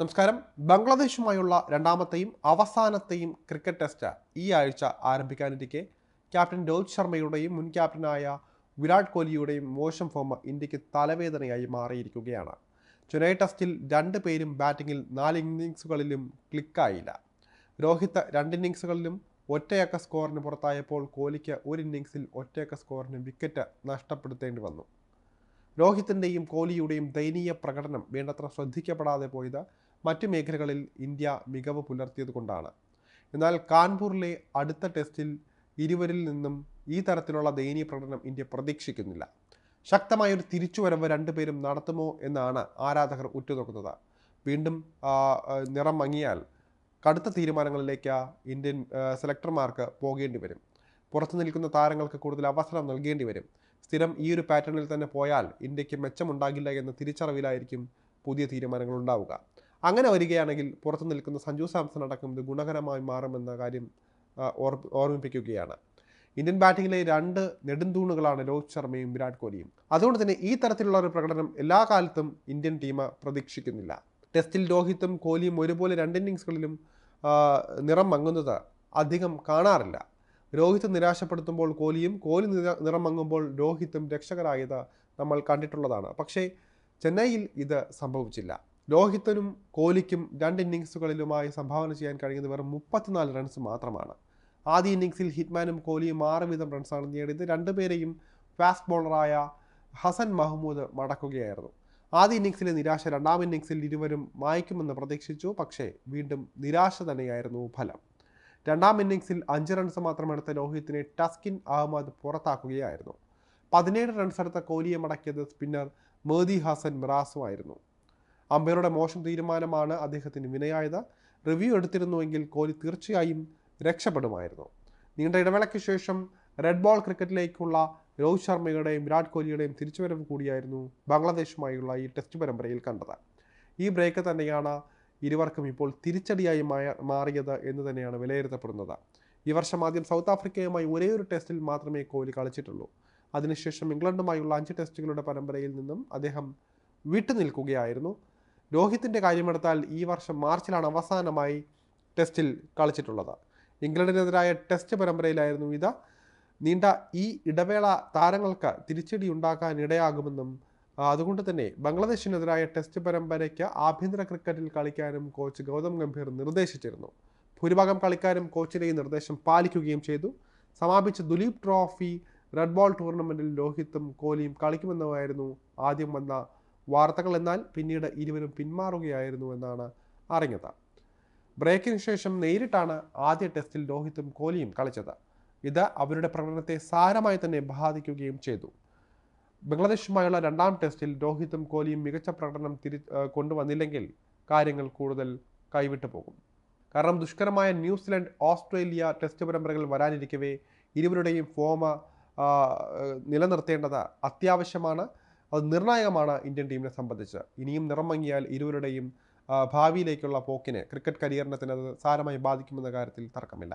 നമസ്കാരം. ബംഗ്ലാദേശുമായുള്ള രണ്ടാമത്തെയും അവസാനത്തെയും ക്രിക്കറ്റ് ടെസ്റ്റ് ഈ ആഴ്ച ആരംഭിക്കാനിരിക്കെ. ക്യാപ്റ്റൻ രോഹിത് ശർമ്മയുടെയും മുൻ ക്യാപ്റ്റനായ വിരാട് കോഹ്ലിയുടെയും മോശം ഫോം ഇന്ത്യയ്ക്ക് തലവേദനയായി മാറിയിരിക്കുകയാണ്. ചെന്നൈ ടെസ്റ്റിൽ രണ്ട് പേരും ബാറ്റിങ്ങിൽ നാല് ഇന്നിങ്സുകളിലും ക്ലിക്കായില്ല. രോഹിത് രണ്ട് ഇന്നിങ്സുകളിലും ഒറ്റയക്ക സ്കോറിന് പുറത്തായപ്പോൾ കോഹ്ലിക്ക് ഒരു ഇന്നിങ്സിൽ ഒറ്റയക്ക സ്കോറിന് വിക്കറ്റ് നഷ്ടപ്പെടുത്തേണ്ടി വന്നു. രോഹിത്തിന്റെയും കോഹ്ലിയുടെയും ദയനീയ പ്രകടനം വേണ്ടത്ര ശ്രദ്ധിക്കപ്പെടാതെ പോയത് മറ്റു മേഖലകളിൽ ഇന്ത്യ മികവ് പുലർത്തിയത് കൊണ്ടാണ്. എന്നാൽ കാൺപൂരിലെ അടുത്ത ടെസ്റ്റിൽ ഇരുവരിൽ നിന്നും ഈ തരത്തിലുള്ള ദയനീയ പ്രകടനം ഇന്ത്യ പ്രതീക്ഷിക്കുന്നില്ല. ശക്തമായൊരു തിരിച്ചുവരവ് രണ്ടുപേരും നടത്തുമോ എന്നാണ് ആരാധകർ ഉറ്റുനോക്കുന്നത്. വീണ്ടും നിറം മങ്ങിയാൽ കടുത്ത തീരുമാനങ്ങളിലേക്ക് ഇന്ത്യൻ സെലക്ടർമാർക്ക് പോകേണ്ടി വരും. പുറത്തു നിൽക്കുന്ന താരങ്ങൾക്ക് കൂടുതൽ അവസരം നൽകേണ്ടി വരും. സ്ഥിരം ഈ ഒരു പാറ്റേണിൽ തന്നെ പോയാൽ ഇന്ത്യയ്ക്ക് മെച്ചമുണ്ടാകില്ല എന്ന തിരിച്ചറിവിലായിരിക്കും പുതിയ തീരുമാനങ്ങൾ ഉണ്ടാവുക. അങ്ങനെ വരികയാണെങ്കിൽ പുറത്തു നിൽക്കുന്ന സഞ്ജു സാംസൺ അടക്കം ഇത് ഗുണകരമായി മാറുമെന്ന കാര്യം ഓർമ്മിപ്പിക്കുകയാണ്. ഇന്ത്യൻ ബാറ്റിങ്ങിലെ രണ്ട് നെടുന്തൂണുകളാണ് രോഹിത് ശർമ്മയും വിരാട് കോഹ്ലിയും. അതുകൊണ്ട് തന്നെ ഈ തരത്തിലുള്ള ഒരു പ്രകടനം എല്ലാ കാലത്തും ഇന്ത്യൻ ടീം പ്രതീക്ഷിക്കുന്നില്ല. ടെസ്റ്റിൽ രോഹിത്തും കോഹ്ലിയും ഒരുപോലെ രണ്ട് ഇന്നിങ്സുകളിലും നിറം മങ്ങുന്നത് അധികം കാണാറില്ല. രോഹിത് നിരാശപ്പെടുത്തുമ്പോൾ കോഹ്ലിയും കോഹ്ലി നിറം മങ്ങുമ്പോൾ രോഹിത്തും രക്ഷകരായത് നമ്മൾ കണ്ടിട്ടുള്ളതാണ്. പക്ഷേ ചെന്നൈയിൽ ഇത് സംഭവിച്ചില്ല. രോഹിത്തിനും കോഹ്ലിക്കും രണ്ട് ഇന്നിങ്സുകളിലുമായി സംഭാവന ചെയ്യാൻ കഴിയുന്നത് വെറും മുപ്പത്തിനാല് റൺസ് മാത്രമാണ്. ആദ്യ ഇന്നിങ്സിൽ ഹിറ്റ്മാനും കോഹ്ലിയും ആറ് വീതം റൺസാണ് നേടിയത്. രണ്ടുപേരെയും ഫാസ്റ്റ് ബോളറായ ഹസൻ മഹ്മൂദ് മടക്കുകയായിരുന്നു. ആദ്യ ഇന്നിങ്സിലെ നിരാശ രണ്ടാം ഇന്നിങ്സിൽ ഇരുവരും മായ്ക്കുമെന്ന് പ്രതീക്ഷിച്ചു. പക്ഷേ വീണ്ടും നിരാശ തന്നെയായിരുന്നു ഫലം. രണ്ടാം ഇന്നിങ്സിൽ അഞ്ച് റൺസ് മാത്രമെടുത്ത രോഹിത്തിനെ ടസ്കിൻ അഹമ്മദ് പുറത്താക്കുകയായിരുന്നു. പതിനേഴ് റൺസ് എടുത്ത കോഹ്ലിയെ മടക്കിയത് സ്പിന്നർ മേദി ഹസൻ മിറാസുമായിരുന്നു അമ്പയറുടെ മോശം തീരുമാനമാണ് അദ്ദേഹത്തിന് വിനയായത്. റിവ്യൂ എടുത്തിരുന്നുവെങ്കിൽ കോഹ്ലി തീർച്ചയായും രക്ഷപ്പെടുമായിരുന്നു. നീണ്ട ഇടവേളയ്ക്ക് ശേഷം റെഡ് ബോൾ ക്രിക്കറ്റിലേക്കുള്ള രോഹിത് ശർമ്മയുടെയും വിരാട് കോഹ്ലിയുടെയും തിരിച്ചുവരവ് കൂടിയായിരുന്നു ബംഗ്ലാദേശുമായുള്ള ഈ ടെസ്റ്റ് പരമ്പരയിൽ കണ്ടത്. ഈ ബ്രേക്ക് തന്നെയാണ് ഇരുവർക്കും ഇപ്പോൾ തിരിച്ചടിയായി മാറിയത് എന്ന് തന്നെയാണ് വിലയിരുത്തപ്പെടുന്നത്. ഈ വർഷം ആദ്യം സൗത്ത് ആഫ്രിക്കയുമായി ഒരേ ഒരു ടെസ്റ്റിൽ മാത്രമേ കോഹ്ലി കളിച്ചിട്ടുള്ളൂ. അതിനുശേഷം ഇംഗ്ലണ്ടുമായുള്ള അഞ്ച് ടെസ്റ്റുകളുടെ പരമ്പരയിൽ നിന്നും അദ്ദേഹം വിട്ടുനിൽക്കുകയായിരുന്നു. രോഹിത്തിന്റെ കാര്യമെടുത്താൽ ഈ വർഷം മാർച്ചിലാണ് അവസാനമായി ടെസ്റ്റിൽ കളിച്ചിട്ടുള്ളത്. ഇംഗ്ലണ്ടിനെതിരായ ടെസ്റ്റ് പരമ്പരയിലായിരുന്നു ഇത്. നീണ്ട ഈ ഇടവേള താരങ്ങൾക്ക് തിരിച്ചടി ഉണ്ടാക്കാൻ ഇടയാകുമെന്നും അതുകൊണ്ട് തന്നെ ബംഗ്ലാദേശിനെതിരായ ടെസ്റ്റ് പരമ്പരയ്ക്ക് ആഭ്യന്തര ക്രിക്കറ്റിൽ കളിക്കാനും കോച്ച് ഗൗതം ഗംഭീർ നിർദ്ദേശിച്ചിരുന്നു. ഭൂരിഭാഗം കളിക്കാരും കോച്ചിന്റെ ഈ നിർദ്ദേശം പാലിക്കുകയും ചെയ്തു. സമാപിച്ച ദുലീപ് ട്രോഫി റെഡ് ബോൾ ടൂർണമെന്റിൽ രോഹിത്തും കോഹ്ലിയും കളിക്കുമെന്നുമായിരുന്നു ആദ്യം വന്ന വാർത്തകൾ എന്നാൽ പിന്നീട് ഇരുവരും പിന്മാറുകയായിരുന്നു എന്നാണ് അറിഞ്ഞത്. ബ്രേക്കിന് ശേഷം നേരിട്ടാണ് ആദ്യ ടെസ്റ്റിൽ രോഹിത്തും കോഹ്ലിയും കളിച്ചത്. ഇത് അവരുടെ പ്രകടനത്തെ സാരമായി തന്നെ ബാധിക്കുകയും ചെയ്തു. ബംഗ്ലാദേശുമായുള്ള രണ്ടാം ടെസ്റ്റിൽ രോഹിത്തും കോഹ്ലിയും മികച്ച പ്രകടനം തിരി കൊണ്ടുവന്നില്ലെങ്കിൽ കാര്യങ്ങൾ കൂടുതൽ കൈവിട്ടു പോകും. കാരണം ദുഷ്കരമായ ന്യൂസിലൻഡ് ഓസ്ട്രേലിയ ടെസ്റ്റ് പരമ്പരകൾ വരാനിരിക്കവേ ഇരുവരുടെയും ഫോമ നിലനിർത്തേണ്ടത് അത്യാവശ്യമാണ്. അത് നിർണായകമാണ് ഇന്ത്യൻ ടീമിനെ സംബന്ധിച്ച്. ഇനിയും നിറം മങ്ങിയാൽ ഇരുവരുടെയും ഭാവിയിലേക്കുള്ള പോക്കിനെ ക്രിക്കറ്റ് കരിയറിനെ തന്നെ അത് സാരമായി ബാധിക്കുമെന്ന കാര്യത്തിൽ തർക്കമില്ല.